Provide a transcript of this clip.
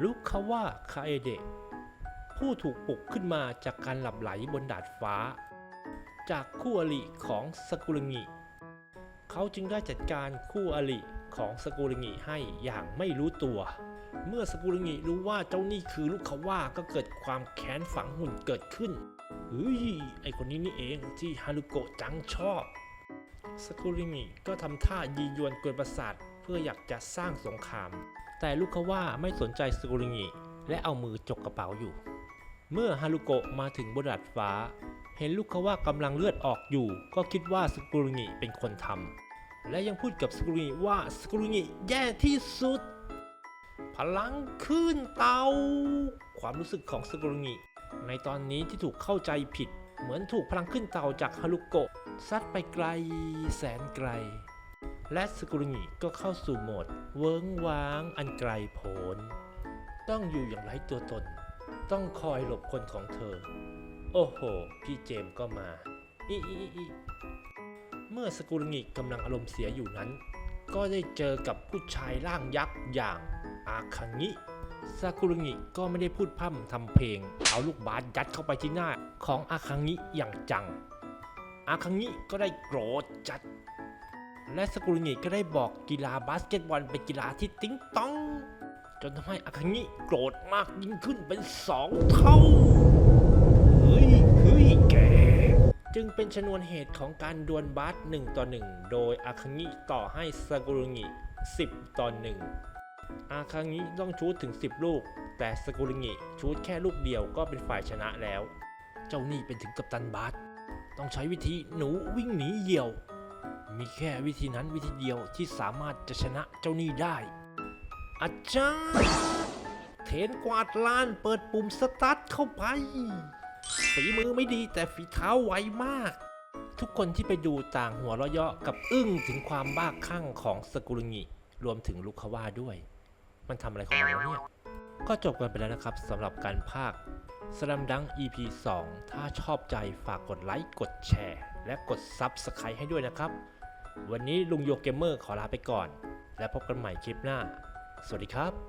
ลุคาว่าคาเอเดะผู้ถูกปลุกขึ้นมาจากการหลับไหลบนดาดฟ้า จากคู่อริของสกุลงิ เขาจึงได้จัดการคู่อริของสกุลงิให้อย่างไม่รู้ตัว เมื่อสกุลงิรู้ว่าเจ้านี่คือลูกเขาว่าก็เกิดความแค้นฝังหุ่นเกิดขึ้นเฮ้ยไอคนนี้นี่เองที่ฮารุโกะจังชอบ สกุลงิก็ทำท่ายียวนกวนประสาท เพื่ออยากจะสร้างสงคราม แต่ลูกเขาว่าไม่สนใจสกุลิงิและเอามือจกกระเป๋าอยู่ เมื่อฮารุโกะมาถึงบนดาดฟ้า เห็นลูกเขาว่ากำลังเลือดออกอยู่ ก็คิดว่าสกุลิงิเป็นคนทำและยังพูดกับสกุลิงิว่าสกุลิงิแย่ที่สุด พลังขึ้นเตา ความรู้สึกของสกุลงิในตอนนี้ที่ถูกเข้าใจผิด เหมือนถูกพลังขึ้นเตาจากฮารุโกะซัดไปไกลแสนไกล และสกุลงิก็เข้าสู่โหมด เวิ้งว้างอันไกลโพ้น ต้องอยู่อย่างไร้ตัวตน ต้องคอยหลบคนของเธอ โอ้โห พี่เจมก็มาอีอีอีอีเมื่อสกุลงิกำลังอารมณ์เสียอยู่นั้น ก็ได้เจอกับผู้ชายร่างยักษ์อย่างอาคังิซากุรุงิก็ไม่ได้พูดพร่ำทำเพลง เอาลูกบาสยัดเข้าไปที่หน้าของอาคังิอย่างจัง อาคังิก็ได้โกรธจัด และสกุรุงิก็ได้บอกกีฬาบาสเกตบอลเป็นกีฬาที่ติ๊งต้อง จนทำให้อาคังิโกรธมากยิ่งขึ้นเป็นสองเท่า เฮ้ยเฮ้ยแก จึงเป็นชนวนเหตุของการดวลบาสหนึ่งต่อหนึ่งโดยอาคังิต่อให้ซากุรุงิ10ต่อหนึ่งอาคางิต้องชูดถึง 10 ลูก แต่สกุลงิชูดแค่ลูกเดียวก็เป็นฝ่ายชนะแล้ว เจ้านี่เป็นถึงกัปตันบาสต้องใช้วิธีหนูวิ่งหนีเหยี่ยว มีแค่วิธีนั้นวิธีเดียวที่สามารถจะชนะเจ้านี่ได้อาจารย์เทนกวาดลานเปิดปุ่มสตาร์ทเข้าไป ฝีมือไม่ดีแต่ฝีเท้าไวมาก ทุกคนที่ไปดูต่างหัวเราะเยาะกับอึ้งถึงความบ้าคลั่งของสกุลงิรวมถึงลูกคว่าด้วย มันทำอะไรของมันเนี่ย ก็จบกันไปแล้วนะครับสำหรับการภาคสลัมดัง EP 2 ถ้าชอบใจฝากกดไลค์ กดแชร์ และกด Subscribe ให้ด้วยนะครับ วันนี้ลุงโยเกมเมอร์ขอลาไปก่อน และพบกันใหม่คลิปหน้า สวัสดีครับ